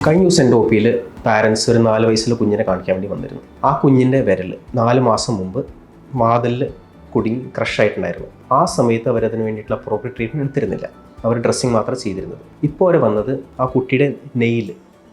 കഴിഞ്ഞ ദിവസം എന്റെ ഒ പാരൻസ് ഒരു നാല് വയസ്സിലെ കുഞ്ഞിനെ കാണിക്കാൻ വേണ്ടി വന്നിരുന്നു. ആ കുഞ്ഞിന്റെ വിരൽ നാല് മാസം മുമ്പ് മാതലിൽ കുടുങ്ങി ക്രഷായിട്ടുണ്ടായിരുന്നു ആ സമയത്ത് അവരതിന് വേണ്ടിയിട്ടുള്ള അപ്രോപ്രിയറ്റ് ട്രീറ്റ്മെന്റ് എടുത്തിരുന്നില്ല. അവർ ഡ്രസ്സിങ് മാത്രം ചെയ്തിരുന്നത്. ഇപ്പോൾ അവർ വന്നത് ആ കുട്ടിയുടെ നെയിൽ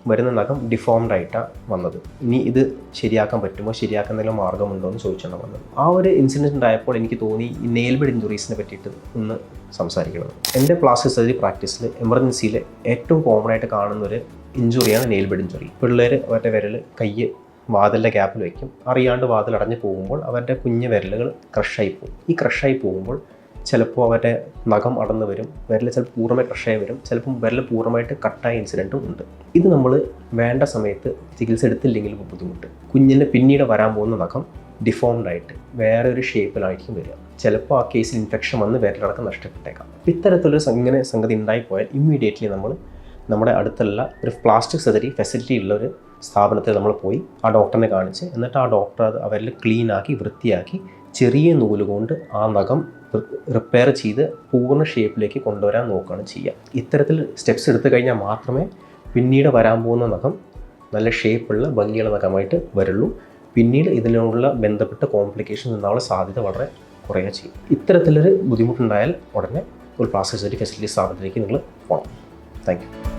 വരുന്ന നഖം ഡിഫോംഡ് ആയിട്ടാണ് വന്നത്. ഇനി ഇത് ശരിയാക്കാൻ പറ്റുമോ? ശരിയാക്കാൻ എന്തെങ്കിലും മാർഗമുണ്ടോ എന്ന് ചോദിച്ചാണ് വന്നത്. ആ ഒരു ഇൻസിഡന്റ് ഉണ്ടായപ്പോൾ എനിക്ക് തോന്നി ഈ നെയിൽബഡ് ഇഞ്ചുറീസിനെ പറ്റിയിട്ട് ഒന്ന് സംസാരിക്കണം. എന്റെ പ്ലാസ്റ്റിക് സർജറി പ്രാക്ടീസിൽ എമർജൻസിയിൽ ഏറ്റവും കോമൺ ആയിട്ട് കാണുന്ന ഒരു ഇഞ്ചുറിയാണ് നെയിൽബഡ് ഇഞ്ചുറി പിള്ളേർ അവരുടെ വിരൽ കയ്യ് വാതിലിന്റെ ഗ്യാപ്പിൽ വയ്ക്കും അറിയാണ്ട് വാതിൽ അടഞ്ഞു പോകുമ്പോൾ അവരുടെ കുഞ്ഞു വിരലുകൾ ക്രഷായി പോകും. ഈ ക്രഷായി പോകുമ്പോൾ ചിലപ്പോൾ അവരുടെ നഖം അടന്ന് വരും വിരൽ ചിലപ്പോൾ പൂർണമായി ക്രഷായി വരും ചിലപ്പം വിരൽ പൂർണമായിട്ട് കട്ടായ ഇൻസിഡന്റും ഉണ്ട്. ഇത് നമ്മൾ വേണ്ട സമയത്ത് ചികിത്സ എടുത്തില്ലെങ്കിൽ ബുദ്ധിമുട്ട്. കുഞ്ഞിന് പിന്നീട് വരാൻ പോകുന്ന നഖം ഡിഫോംഡ് ആയിട്ട് വേറെ ഒരു ഷേപ്പിലായിരിക്കും വരിക. ചിലപ്പോൾ ആ കേസിൽ ഇൻഫെക്ഷൻ വന്ന് വിരലടക്കം നഷ്ടപ്പെട്ടേക്കാം. ഇത്തരത്തിലൊരു ഇങ്ങനെ സംഗതി ഉണ്ടായിപ്പോയാൽ ഇമ്മീഡിയറ്റ്ലി നമ്മൾ നമ്മുടെ അടുത്തുള്ള ഒരു പ്ലാസ്റ്റിക് സർജറി ഫെസിലിറ്റി ഉള്ള ഒരു സ്ഥാപനത്തിൽ നമ്മൾ പോയി ആ ഡോക്ടറിനെ കാണിച്ച് എന്നിട്ട് ആ ഡോക്ടർ അത് അവരിൽ ക്ലീനാക്കി വൃത്തിയാക്കി ചെറിയ നൂൽ കൊണ്ട് ആ നഖം റിപ്പയർ ചെയ്ത് പൂർണ ഷേപ്പിലേക്ക് കൊണ്ടുവരാൻ നോക്കുകയാണ് ചെയ്യുക. ഇത്തരത്തിൽ സ്റ്റെപ്സ് എടുത്തു കഴിഞ്ഞാൽ മാത്രമേ പിന്നീട് വരാൻ പോകുന്ന നഖം നല്ല ഷേപ്പുള്ള ഭംഗിയുള്ള നഖമായിട്ട് വരുള്ളൂ. പിന്നീട് ഇതിനോടുള്ള ബന്ധപ്പെട്ട കോംപ്ലിക്കേഷൻ ഉണ്ടാവാനുള്ള സാധ്യത വളരെ കുറയുക ചെയ്യും ഇത്തരത്തിലൊരു ബുദ്ധിമുട്ടുണ്ടായാൽ ഉടനെ ഒരു പ്ലാസ്റ്റിക് സർജറി ഫെസിലിറ്റി സ്ഥാപനത്തിലേക്ക് നിങ്ങൾ പോകണം താങ്ക് യു